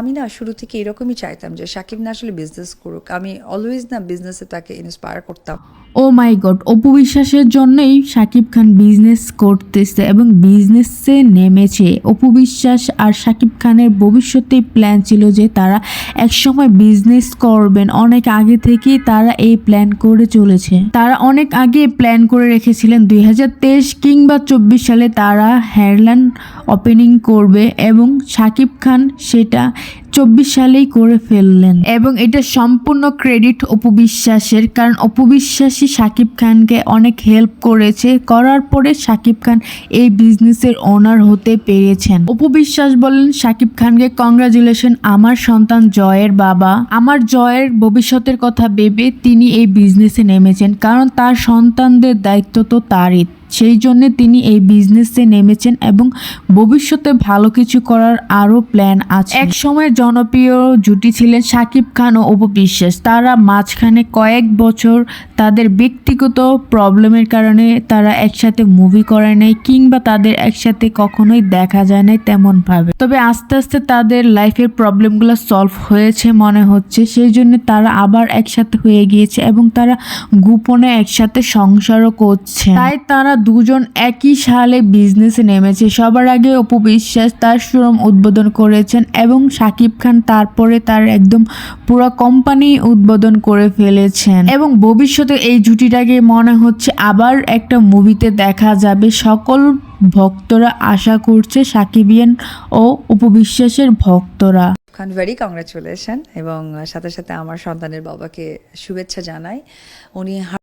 আমি না শুরু থেকে এরকমই চাইতাম যে সাকিব না আসলে বিজনেস করুক। আমি অলওয়েজ না বিজনেসে তাকে ইন্সপায়ার করতাম। ও মাই গড, অপু বিশ্বাসের জন্যই শাকিব খান বিজনেস করতেছে এবং বিজনেসে নেমেছে। অপু বিশ্বাস আর সাকিব খানের ভবিষ্যতে প্ল্যান ছিল যে তারা একসময় বিজনেস করবেন। অনেক আগে থেকেই তারা এই প্ল্যান করে চলেছে। তারা অনেক আগে প্ল্যান করে রেখেছিলেন। দুই হাজার তেইশ কিংবা চব্বিশ সালে তারা হেয়ারল্যান্ড ওপেনিং করবে এবং শাকিব খান সেটা চব্বিশ সালেই করে ফেললেন। এবং এটা সম্পূর্ণ ক্রেডিট অপু বিশ্বাসের কারণ অপু বিশ্বাসী শাকিব খানকে অনেক হেল্প করেছে। করার পরে শাকিব খান এই বিজনেসের ওনার হতে পেরেছেন। অপু বিশ্বাস বলেন শাকিব খানকে কংগ্রাচুলেশন আমার সন্তান জয়ের বাবা। আমার জয়ের ভবিষ্যতের কথা ভেবে তিনি এই বিজনেসে নেমেছেন, কারণ তার সন্তানদের দায়িত্ব তো তারই। সেই জন্য তিনি এই বিজনেসে নেমেছেন এবং ভবিষ্যতে ভালো কিছু করার আরও প্ল্যান আছে। এক সময় জনপ্রিয় জুটি ছিলেন শাকিব খান ও অপু বিশ্বাস। তারা মাঝখানে কয়েক বছর তাদের ব্যক্তিগত প্রবলেমের কারণে তারা একসাথে মুভি করে নাই কিংবা তাদের একসাথে কখনোই দেখা যায় নাই তেমনভাবে। তবে আস্তে আস্তে তাদের লাইফের প্রবলেমগুলো সলভ হয়েছে মনে হচ্ছে। সেই জন্য তারা আবার একসাথে হয়ে গিয়েছে এবং তারা গোপনে একসাথে সংসারও করছে তাই তারা দুজন একই সালে বিজনেসে নেমেছে। সবার আগে অপু বিশ্বাস তার শোরুম উদ্বোধন করেছেন এবং সাকিব খান তারপরে তার একদম পুরো কোম্পানি উদ্বোধন করে ফেলেছেন। এবং ভবিষ্যতে এই জুটিটাকে মনে হচ্ছে আবার একটা মুভিতে দেখা যাবে। সকল ভক্তরা আশা করছে সাকিবিয়ান ও উপবিশ্বাসের ভক্তরা। খান ভেরি কংগ্রাচুলেশন এবং সাথে সাথে আমার সন্তানের বাবাকে শুভেচ্ছা জানাই। উনি